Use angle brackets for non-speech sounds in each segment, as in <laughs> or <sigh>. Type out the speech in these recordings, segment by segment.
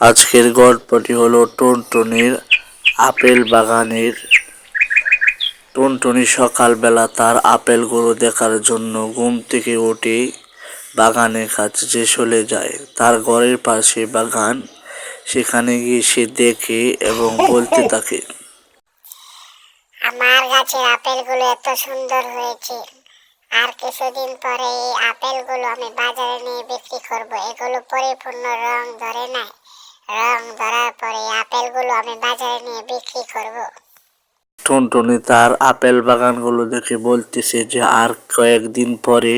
আজকের গল্পটি হলো টুনটুনির আপেল বাগানের। টুনটুনি সকালবেলা তার আপেলগুলো দেখার জন্য ঘুম থেকে উঠে বাগানের কাছে যে চলে যায়। তার ঘরের পাশে বাগান, সেখানে গিয়ে সে দেখে এবং বলতে থাকে, আমার গাছের আপেলগুলো এত সুন্দর হয়েছে। আর কিছুদিন পরে এই আপেলগুলো আমি বাজারে নিয়ে বিক্রি করব। এগুলো পরিপূর্ণ রং ধরে নাই। রং ধরার পরে আপেলগুলো আমি বাজারে নিয়ে বিক্রি করব। টুনটুনি তার আপেল বাগানগুলো দেখে বলতেছে যে আর কয়েকদিন পরে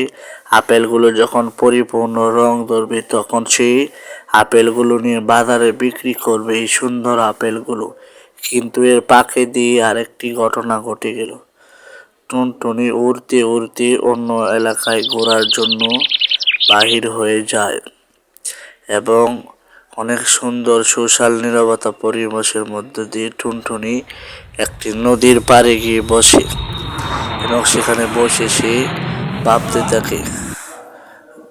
আপেলগুলো যখন পরিপূর্ণ রং ধরবে তখন সেই আপেলগুলো নিয়ে বাজারে বিক্রি করবে এই সুন্দর আপেলগুলো। কিন্তু এর পাকে দিয়ে আরেকটি ঘটনা ঘটে গেল। টুনটুনি উড়তে উড়তে অন্য এলাকায় ঘোরার জন্য বাহির হয়ে যায় এবং অনেক সুন্দর সুশাল নিরবতা পরিবেশের মধ্য দিয়ে টুনটুনি একটি নদীর পাড়ে গিয়ে বসে। এবং সেখানে বসে সে ভাবতে থাকে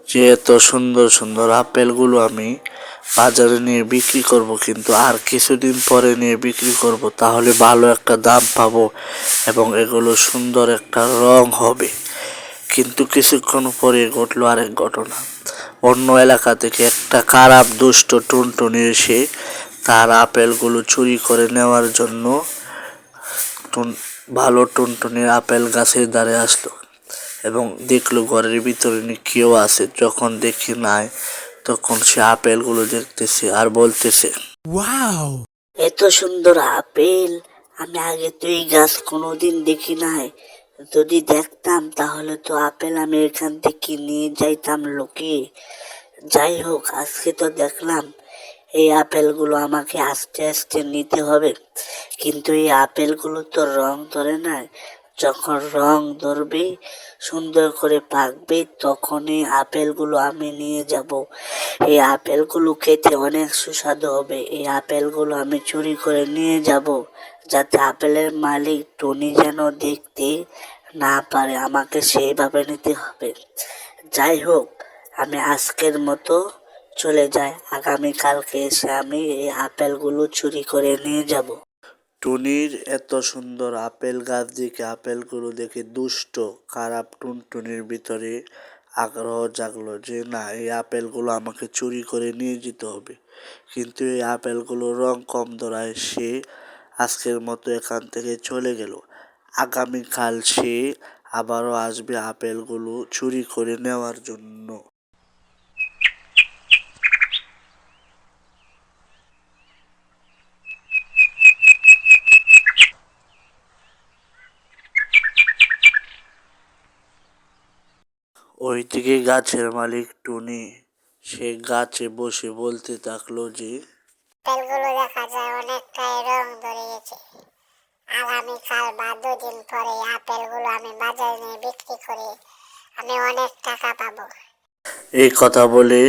যে এত সুন্দর সুন্দর আপেলগুলো আমি বাজারে নিয়ে বিক্রি করব, কিন্তু আর কিছুদিন পরে নিয়ে বিক্রি করব, তাহলে ভালো একটা দাম পাবো এবং এগুলো সুন্দর একটা রং হবে। কিন্তু কিছুক্ষণ পরে ঘটলো আরেক ঘটনা। অন্য এলাকা থেকে একটা খারাপ দুষ্ট টুনটুনি এসে তার আপেলগুলো চুরি করে নেওয়ার জন্য টুন- ভালো টুনটুনির আপেল গাছের দ্বারে আসলো এবং দেখল ঘরের ভিতরে কেউ আছে। যখন দেখি নাই তখন সে আপেলগুলো দেখতেছে আর বলতেছে এত সুন্দর আপেল আমি আগে তো এই গাছ কোনোদিন দেখি নাই। যদি দেখতাম, তাহলে তো আপেল আমি এখান থেকে নিয়ে যাইতাম লোকে। যাই হোক, আজকে তো দেখলাম, এই আপেলগুলো আমাকে আস্তে আস্তে নিতে হবে। কিন্তু এই আপেলগুলো তো রং ধরে না, যখন রং ধরবে, সুন্দর করে পাকবে, তখনই আপেলগুলো আমি নিয়ে যাব। এই আপেলগুলো খেতে অনেক সুস্বাদু হবে। এই আপেলগুলো আমি চুরি করে নিয়ে যাব। যাতে আপেলের মালিক টনি যেন দেখতে না পারে, আমাকে সেইভাবে নিতে হবে। যাই হোক, আমি আজকের মতো চলে যাই। আগামীকালকে এসে আমি এই আপেলগুলো চুরি করে নিয়ে যাব। টুনির এত সুন্দর আপেল গাছ দেখে, আপেলগুলো দেখে দুষ্ট, খারাপ টুনটুনির ভিতরে আগ্রহ জাগলো যে, না, এই আপেলগুলো আমাকে চুরি করে নিয়ে যেতে হবে। কিন্তু এই আপেলগুলো রং কম ধরায় সে আজকের মতো এখান থেকে চলে গেল। আগামীকাল সে আবারও আসবে আপেলগুলো চুরি করে নেওয়ার জন্য। ওইদিকে গাছের মালিক টুনি, সে গাছে বসে বলতে থাকল যে, আপেলগুলো দেখা যায় গেছে আগামীকাল বা দুদিন পরে আপেলগুলো আমি বাজারে নিয়ে বিক্রি করে। আমি অনেক টাকা পাবো। এই কথা বলে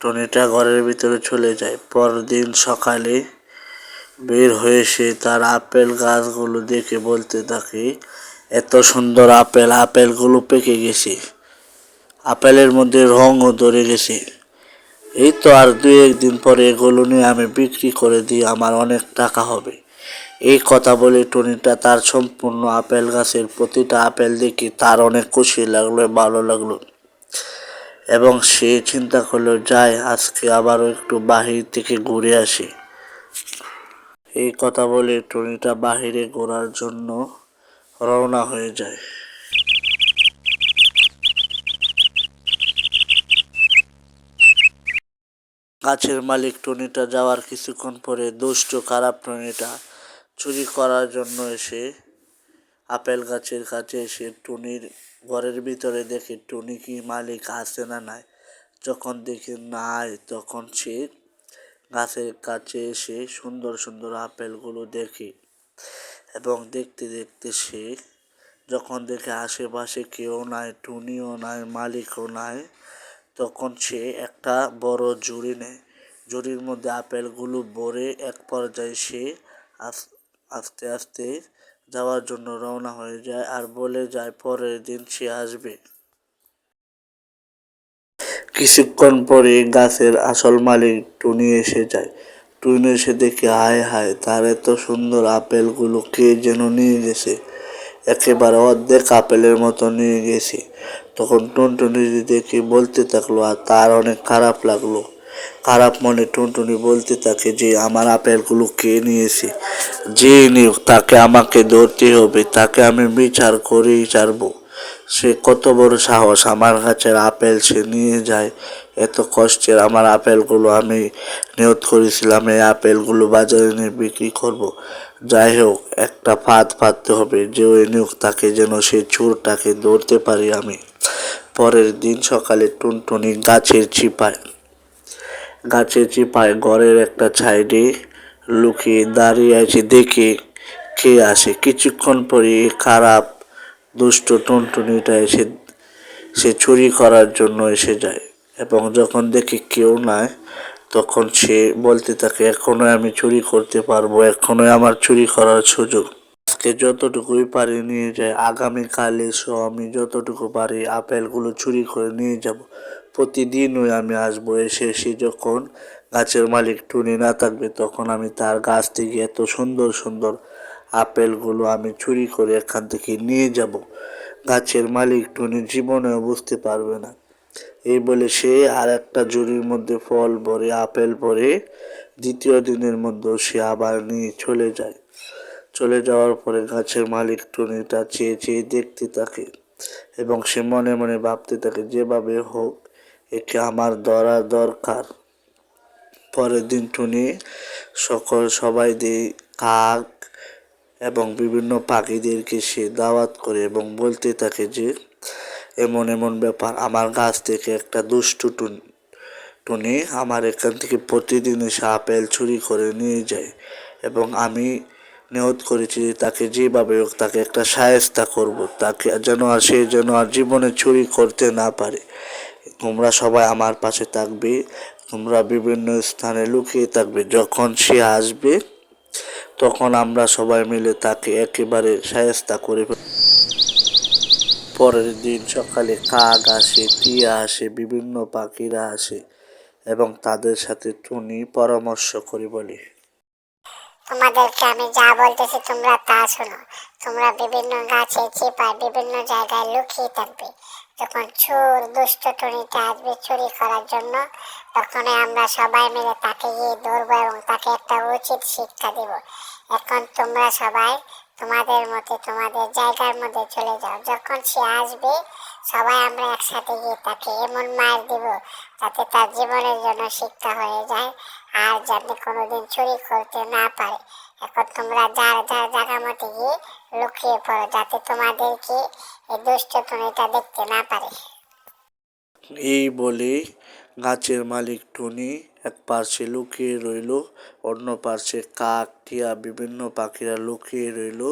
টনিটা ঘরের ভিতরে চলে যায়। পরদিন সকালে বের হয়ে সে তার আপেল গাছগুলো দেখে বলতে থাকে, এত সুন্দর আপেল, আপেলগুলো পেকে গেছে। আপেলের মধ্যে রঙও ধরে গেছে। এই তো আর দুই একদিন পরে এগুলো নিয়ে আমি বিক্রি করে দিই, আমার অনেক টাকা হবে। এই কথা বলে টনিটা তার সম্পূর্ণ আপেল গাছের প্রতিটা আপেল দেখে তার অনেক খুশি লাগল, ভালো লাগল। এবং সে চিন্তা করল যায় আজকে আবারও একটু বাহির থেকে ঘুরে আসি। এই কথা বলে টনিটা বাহিরে ঘোরার জন্য রওনা হয়ে যায়। গাছের মালিক টনিটা যাওয়ার কিছুক্ষণ পরে, দুষ্ট, খারাপ টনিটা চুরি করার জন্য এসে আপেল গাছের কাছে এসে টুনির ঘরের ভিতরে দেখে টুনি কি মালিক আছে না নাই। যখন দেখে নাই, তখন সে গাছের কাছে এসে সুন্দর সুন্দর আপেলগুলো দেখে এবং দেখতে দেখতে সে যখন দেখে আশেপাশে কেউ নাই, টুনিও নাই, মালিকও নাই, তখন সে একটা বড় জুড়ি নেয়। জুড়ির মধ্যে আপেলগুলো ভরে এক পর্যায়ে সে আস্তে আস্তে যাওয়ার জন্য রওনা হয়ে যায় আর বলে যায়, পরের দিন সে আসবে। কিছুক্ষণ পরে গাছের আসল মালিক টুনি এসে যায়। টুনি এসে দেখে, হায় হায়, তার এত সুন্দর আপেলগুলো কে যেন নিয়ে গেছে? একেবারে অর্ধেক আপেলের মতো নিয়ে গেছে। তখন টুনটুনি দেখে বলতে থাকল, আর তার অনেক খারাপ লাগল। খারাপ মনে টুনটুনি বলতে থাকে যে, আমার আপেলগুলো কে নিয়েছে? যে নিয়োগ তাকে আমাকে ধরতে হবে, তাকে আমি বিচার করেই ছাড়বো। সে কত বড় সাহস, আমার গাছের আপেল সে নিয়ে যায়। এত কষ্টের আমার আপেলগুলো আমি নিয়ত করেছিলাম, এই আপেলগুলো বাজারে নিয়ে বিক্রি করব। যাই হোক, একটা ফাঁদ ফাঁদতে হবে যে, ওই নিয়োগ তাকে যেন সেই চোরটাকে ধরতে পারি আমি। পরের দিন সকালে টুনটুনি গাছের চিপায় গাছের চিপায় ঘরের একটা সাইডে লুকিয়ে দাঁড়িয়ে আছে, দেখে কে আসে। কিছুক্ষণ পরে খারাপ, দুষ্ট টুনটুনিটা এসে, সে চুরি করার জন্য এসে যায় এবং যখন দেখে কেউ নাই, তখন সে বলতে থাকে, এখনোই আমি চুরি করতে পারব, এখনোই আমার চুরি করার সুযোগ। আজকে যতটুকুই পারি নিয়ে যায় আগামীকাল এসো, আমি যতটুকু পারি আপেলগুলো চুরি করে নিয়ে যাব। প্রতিদিনই আমি আসব এসে এসে যখন গাছের মালিক টুনি না থাকবে তখন আমি তার গাছ থেকে এত সুন্দর সুন্দর আপেলগুলো আমি চুরি করে এখান থেকে নিয়ে যাব। গাছের মালিক টুনি জীবনেও বুঝতে পারবে না। এই বলে সে আর একটা জুড়ির মধ্যে ফল ভরে, আপেল ভরে দ্বিতীয় দিনের মধ্যেও সে আবার নিয়ে চলে যায়। চলে যাওয়ার পরে গাছের মালিক টুনিটা চেয়ে চেয়ে দেখতে থাকে এবং সে মনে মনে ভাবতে থাকে, যেভাবে হোক একে আমার ধরা দরকার। পরের দিন টুনি সকল সবাই দিয়ে কাক এবং বিভিন্ন পাখিদেরকে সে দাওয়াত করে এবং বলতে থাকে যে, এমন এমন ব্যাপার আমার গাছ থেকে একটা দুষ্টু টুন, টুনি আমার এখান থেকে প্রতিদিন এসে আপেল চুরি করে নিয়ে যায় এবং আমি নিয়ত করেছি যে তাকে যেভাবে হোক তাকে একটা সায়স্তা করব, তাকে যেন আর সে যেন আর জীবনে চুরি করতে না পারে। তোমরা সবাই আমার পাশে থাকবে, তোমরা বিভিন্ন স্থানে লুকিয়ে থাকবে। যখন সে আসবে, তখন আমরা সবাই মিলে তাকে একেবারে সায়স্তা করে পরের দিন সকালে কাক আসে, টিয়া আসে, বিভিন্ন পাখিরা আসে এবং তাদের সাথে টুনি পরামর্শ করে বলে, তোমাদেরকে আমি যা বলতেছি তোমরা তা শোনো। তোমরা বিভিন্ন গাছে, চিপায়, বিভিন্ন জায়গায় লুকিয়ে থাকবে। যখন চোর দুষ্ট টুনিটা আসবে চুরি করার জন্য, তখনই আমরা সবাই মিলে তাকে গিয়ে ধরবো এবং তাকে একটা উচিত শিক্ষা দেব। এখন তোমরা সবাই তোমাদের মতে, তোমাদের জায়গার মধ্যে চলে যাও। যখন সে আসবে, সবাই আমরা একসাথে গিয়ে তাকে এমন মার দিব যাতে তার জীবনের জন্য শিক্ষা হয়ে যায় আর যাতে কোনোদিন চুরি করতে না পারে। এখন তোমরা যার যার জায়গা মতো গিয়ে লুকিয়ে পড়ো যাতে তোমাদেরকে এই দুষ্ট দেখতে না পারে। এই বলে গাছের মালিক টুনি এক পার্শ্বে লুকিয়ে রইল, অন্য পার্শ্বে কাক, টিয়া, বিভিন্ন পাখিরা লুকিয়ে রইল।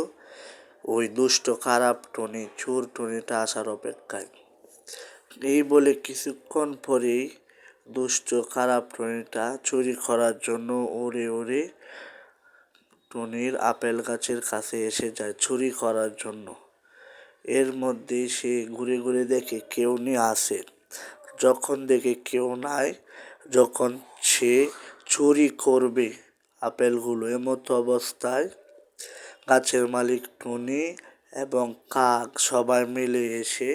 ওই দুষ্ট খারাপ টুনি, চোর টুনিটা আসার অপেক্ষায়। এই বলে কিছুক্ষণ পরেই দুষ্ট খারাপ টুনিটা চুরি করার জন্য ওড়ে ওড়ে টুনির আপেল গাছের কাছে এসে যায় চুরি করার জন্য। এর মধ্যে সে ঘুরে ঘুরে দেখে কেউ নিয়ে আসে। যখন দেখে কেউ নাই, যখন সে চুরি করবে আপেলগুলো, এমতো অবস্থায় গাছের মালিক টুনি এবং কাক সবাই মিলে এসে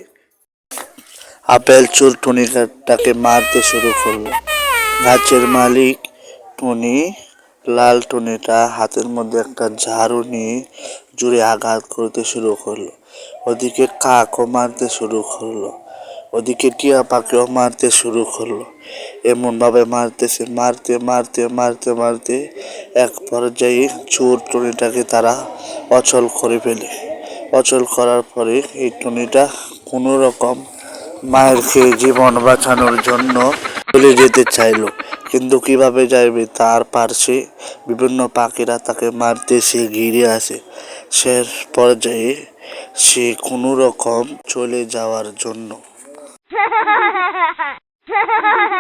আপেল চোর টুনিটাকে মারতে শুরু করল। গাছের মালিক টুনি লাল টুনিটা হাতের মধ্যে একটা ঝাড়ু নিয়ে জুড়ে আঘাত করতে শুরু করল। ওদিকে কাকও মারতে শুরু করল। ওদিকে টিয়া পাখিও মারতে শুরু করল। এমনভাবে মারতেছে, মারতে মারতে মারতে মারতে এক পর্যায়ে চোর টুনিটাকে তারা অচল করে ফেলে। অচল করার পরে এই টুনিটা কোনো রকম মায়ের খেয়ে জীবন বাঁচানোর জন্য চলে যেতে চাইলো। কিন্তু কীভাবে যাইবে তার পার্শ্বে বিভিন্ন পাখিরা তাকে মারতে সে ঘিরে আসে সে পর্যায়ে সে কোনো রকম চলে যাওয়ার জন্য। <laughs>